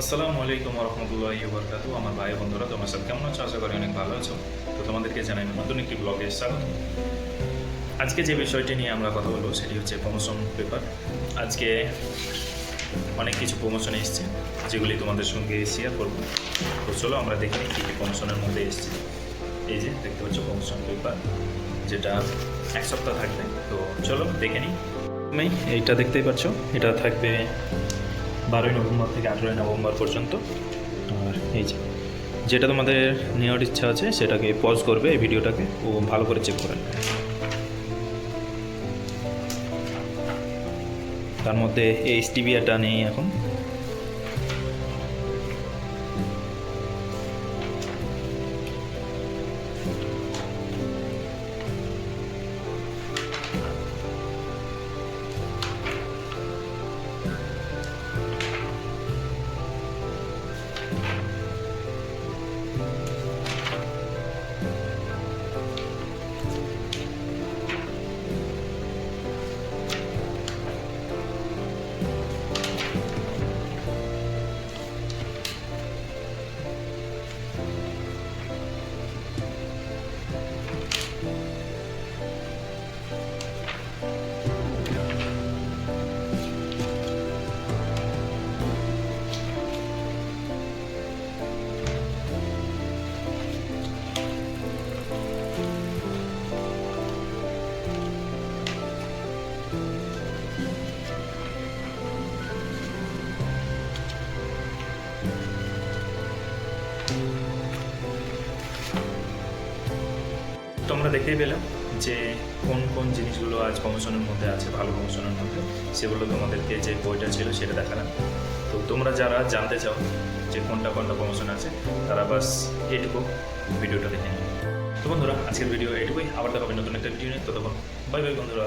আসসালামু আলাইকুম রহমতুল্লাহ বরকাতু আমার ভাই বন্ধুরা, তোমার সাথে কেমন আছো? আশা করি অনেক ভালো আছো। তো তোমাদেরকে জানাই নতুন একটি ব্লগে স্বাগত। আজকে যে বিষয়টি নিয়ে আমরা কথা বলব সেটি হচ্ছে প্রমোশন পেপার আজকে অনেক কিছু প্রমোশন এসছে, যেগুলি তোমাদের সঙ্গে শেয়ার করব। তো চলো আমরা দেখে নিই কী কী প্রমোশনের মধ্যে এসছে। এই যে, দেখতে পাচ্ছ প্রমোশন পেপার যেটা এক সপ্তাহ থাকবে। তো চলো দেখে নিই। তুমি এইটা দেখতেই পাচ্ছ, এটা থাকবে বারোই নভেম্বর থেকে আঠেরোই নভেম্বর পর্যন্ত আর এই যে, যেটা তোমাদের নেওয়ার ইচ্ছা আছে সেটাকে পজ করবে এই ভিডিওটাকে, ও ভালো করে চেক করে নেবে। তার মধ্যে এইচ স্টিভিয়াটা নেই এখন তোমরা দেখতেই পেলে যে কোন কোন জিনিসগুলো আজ প্রমোশনের মধ্যে আছে, ভালো প্রমোশনের মধ্যে, সেগুলো তোমাদেরকে যে বইটা ছিল সেটা দেখালাম। তো তোমরা যারা জানতে চাও যে কোনটা কোনটা প্রমোশন আছে, তারা বাস এটুকু ভিডিওটা দেখে নিও। তো বন্ধুরা, আজকের ভিডিও এটুকুই আবার দেখাবে নতুন একটা ভিডিও নিয়ে। ততক্ষণ বাই বাই বন্ধুরা।